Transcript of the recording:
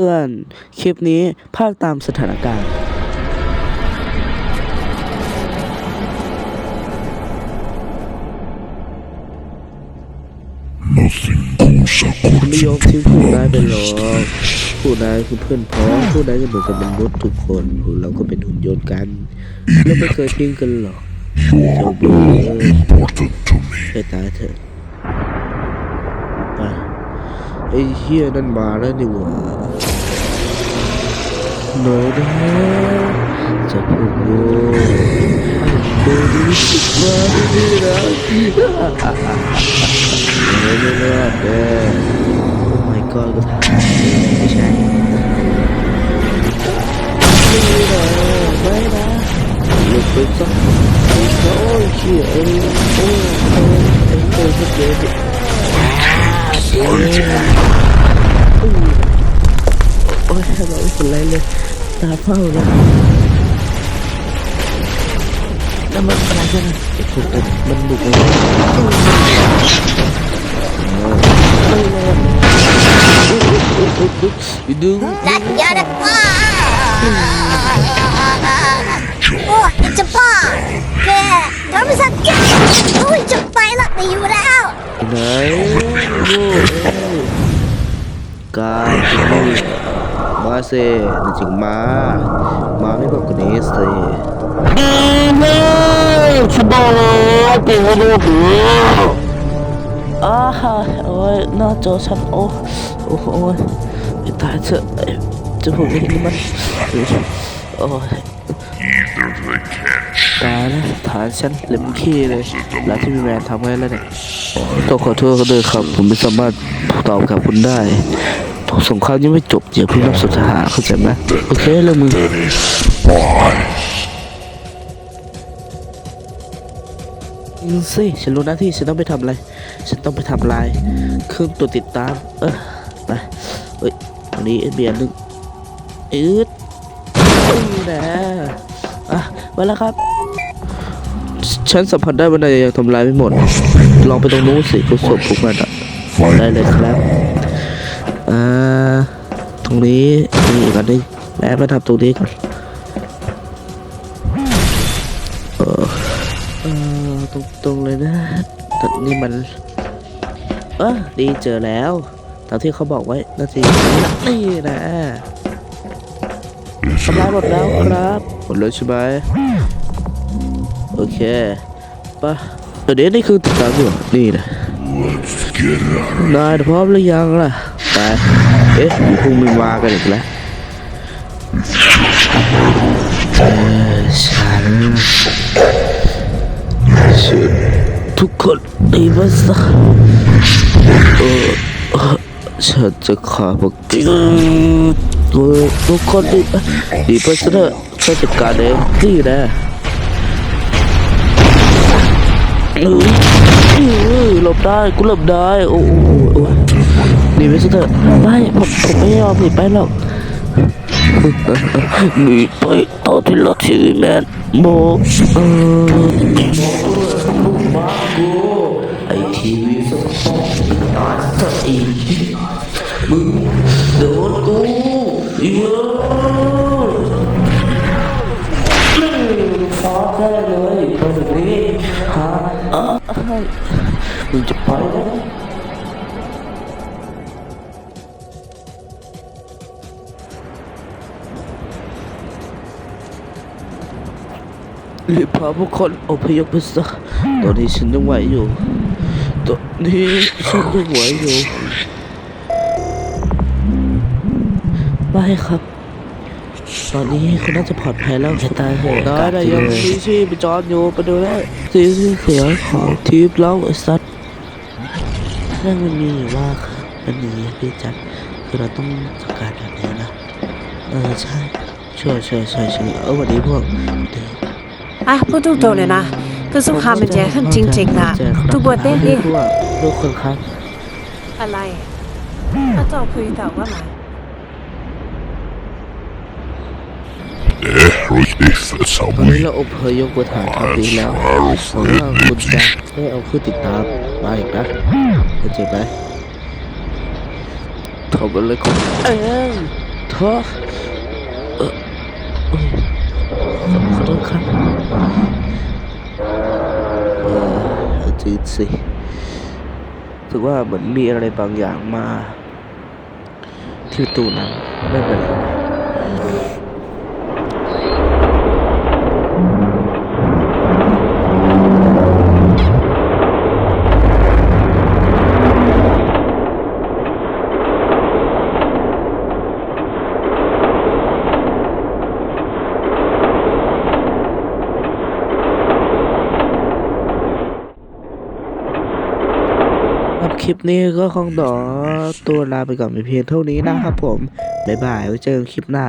เตือน คลิปนี้ภาคตามสถานการณ์ Nothing goes ไม่ยอม according ทิ้งผู้นายไปหรอกผู้นายคือเพื่อนพ้องผู้นายก็เหมือนกับมนุษย์ทุกคนพวกเราก็เป็นหุ่นยนต์กันเราไม่เคยทิ้งกันหรอก You are all important to me. ไปตายเถอะไปไอ้เฮียนั่นมาแล้วนี่หว่า หน่อยนะจะพูดโง่ดูดีสุดมาดีนะไม่ไม่รอดเด้อโอ้ my god ก็ทำไม่ใช่ไม่นะไม่นะหลุดไปซะโอ้ยเชี่ยเอ้ยโอ้ย โอ้ยไอ้โอ้ยพวกเด็กโอ้ยโอ้ยเราไม่เป็นไรเลยตาเฝ้าเลยแล้วมันอะไรกันถูกมันบุกเลยดึง That you're the โอ้ยจะบ้าแกโดนบริษัทแกโอ้ยจะไปละไม่อยู่แล้วไหนโง่กายมาเซ่ถึงมา มาไม่บอกกันนี้เซ่ฉันบอกแล้วกูไม่รู้เรื่องอ้าโอ้ยหน้าจอฉันโอ้โอ้โอ้ยไอ้ตายเถอะไอ้จมูกนี่มันโอ้ย Either they catch ตายแล้วฐานฉันเล็มขี้เลยแล้วที่มีแมนทำไงแล้วเนี่ยต้องขอโทษเขาด้วยครับ ผมไม่สามารถตอบกับคุณได้ สงครามยังไม่จบอย่าเพิ่งรับสุดทหารเข้าใจไหมโอเคแล้วมึงยิงสิฉันรู้หน้าที่ฉันต้องไปทำอะไร ฉันต้องไปทำลายเครื่องตัวติดตาม เออไปเฮ้ยอันนี้เบียร์หนึ่งอืดนี่นะอะมาแล้วครับ ฉันสัมผัสได้ว่านายยังทำลายไม่หมด ลองไปตรงนู้นสิคุณศพพวกมันอะได้เลยครับ อ่า ตรงนี้มีอีกอันหนึงแม่มาทำตรงนี้ก่อนเออเออตรงตรงๆเลยนะแต่นี่มัน เออดีเจอแล้วตามที่เขาบอกไว้นาทีนี่นะทำลายหมดแล้วครับหมดแล้วใช่ไหมโอเคไปะเดี๋ยวนี้นี่คือติดตามอยู่นี่นะ Get out. นายพร้อมหรือยังล่ะ ไปเอ๊ะพวกมึงมากันอีกแล้วฉันทุกคนดีมาสักเออฉันจะฆ่าพวกเธอเออทุกคนดีดีไปซะเถอะฉันจัดการเองนี่นะหลบได้กูหลบได้โอ้โหโอ้ หนีไปซะเถอะไม่ผมผมไม่ยอมหนีไปหรอกหนีไปต่อที่รถทีวีแมนบอกเออไอทีวีสปอร์ตตายซะอีกมึงโดนกูเยอะฟ้าแท้เลยตอนนี้ฮะอะมึงจะไปแล้ว รีบพาพวกคนอพยพไปซะตอนนี้ฉันยังไหวอยู่ ตอนนี้ฉันยังไหวอยู่ไม่ครับ ตอนนี้คุณน่าจะปลอดภัยแล้วแค่ตายเถอะได้ได้ยังมีชีพจอดอยู่ไปดูได้สีซีเขียของทีมเราไอ้สัตว์เรื่องมันมีอยู่ว่าครับมันหนีพี่จัดคือเราต้องจัดการแบบนี้นะ เออใช่ช่วยช่วยช่วยช่วยเออวันนี้พวกเดี๋ยว อะพูดตรงๆเลยนะคือสงครามมันแย่ขึ้นจริงๆนะทุกบทเต้นดิทุกคนครับอะไรพระเจ้าคุยแต่ว่ามา Eh, riktigt ตอน samma นี้เราอพยพกฐานทัพนี้แล้วหวังว่าคุณจะได้เอาขึ้นติดตามมาอีกนะเข้าใจไหมทำอะไรของเองฮะเออเอ้ ดูครับเออจืดสิถือว่าเหมือนมีอะไรบางอย่างมาที่ตูนั้นไม่เป็นไร รับคลิปนี้ก็คงต่อตัวลาไปก่อนเพียงเท่านี้นะครับผม บ๊ายบายไว้เจอกันคลิปหน้า